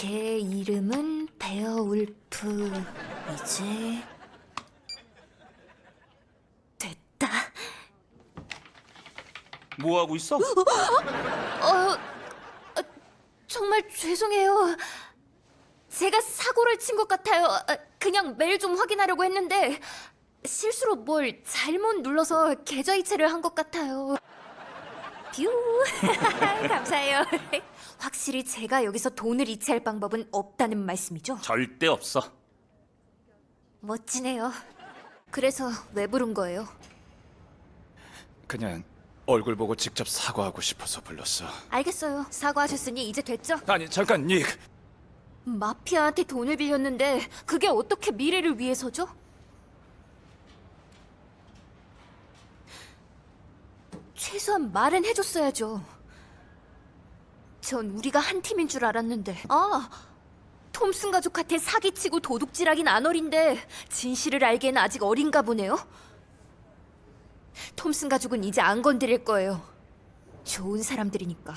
걔 이름은 베어울프. 이제 됐다. 뭐 하고 있어? 어, 어, 정말 죄송해요. 제가 사고를 친 것 같아요. 어, 그냥 메일 좀 확인하려고 했는데 실수로 뭘 잘못 눌러서 계좌 이체를 한 것 같아요. 뷰 감사해요. 확실히 제가 여기서 돈을 이체할 방법은 없다는 말씀이죠? 절대 없어. 멋지네요. 그래서 왜 부른 거예요? 그냥 얼굴 보고 직접 사과하고 싶어서 불렀어. 알겠어요. 사과하셨으니 이제 됐죠? 아니 잠깐 닉. 마피아한테 돈을 빌렸는데 그게 어떻게 미래를 위해서죠? 최소한 말은 해줬어야죠. 전 우리가 한 팀인 줄 알았는데. 아, 톰슨 가족한테 사기치고 도둑질하긴 안 어린데 진실을 알기에는 아직 어린가 보네요. 톰슨 가족은 이제 안 건드릴 거예요. 좋은 사람들이니까.